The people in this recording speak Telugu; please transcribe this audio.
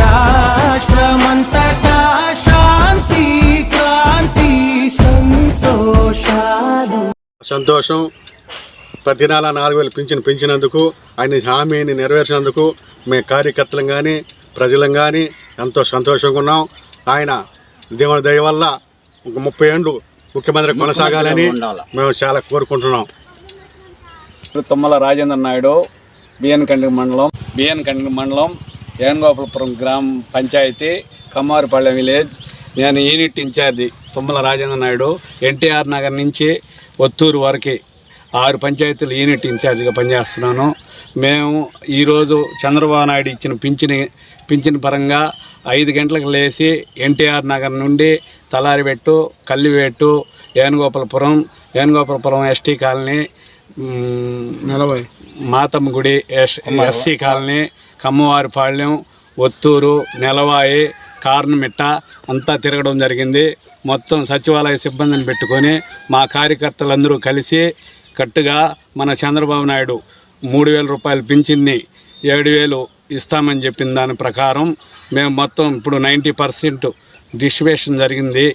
రాష్ట్రమంతటా శాంతి క్రాంతి సంతోషాలు. సంతోషం ప్రతి నెల నాలుగు వేలు పింఛను పెంచినందుకు ఆయన హామీని నెరవేర్చినందుకు మేము కార్యకర్తలం కానీ ప్రజలం కానీ ఎంతో సంతోషంగా ఉన్నాం. ఆయన దేవుని దయ వల్ల ఒక ముప్పై ఏళ్ళు ముఖ్యమంత్రి కొనసాగాలని మేము చాలా కోరుకుంటున్నాం. తుమ్మల రాజేంద్ర నాయుడు బిఎన్ కండ్రి మండలం బిఎన్ కండ్రి మండలం ఏనుగోపాలపురం గ్రామ పంచాయతీ కమ్మారుపాళ్యం విలేజ్. నేను unit incharge Tummala Rajendra Naidu NTR Nagar నుంచి ఒత్తూరు వరకు ఆరు పంచాయతీలు యూనిట్ ఇన్ఛార్జిగా పనిచేస్తున్నాను. మేము ఈరోజు చంద్రబాబు నాయుడు ఇచ్చిన పింఛని పింఛన్ పరంగా ఐదు గంటలకు లేచి ఎన్టీఆర్ నగర్ నుండి తలారిబెట్టు కల్లివేట్టు ఏనుగోపాలపురం ఏనుగోపాలపురం ఎస్టీ కాలనీ నిలబై మాతమ్మ గుడి S SC colony Kammavaripalyam Ottur Nelavai Karnamitta అంతా తిరగడం జరిగింది. మొత్తం సచివాలయ సిబ్బందిని పెట్టుకొని మా కార్యకర్తలందరూ కలిసి కట్టుగా మన చంద్రబాబు నాయుడు మూడు వేల రూపాయలు పింఛన్ని ఏడు వేలు ఇస్తామని చెప్పిన దాని ప్రకారం మేము మొత్తం ఇప్పుడు నైంటీ పర్సెంట్ డిస్ట్రిబ్యూషన్ జరిగింది.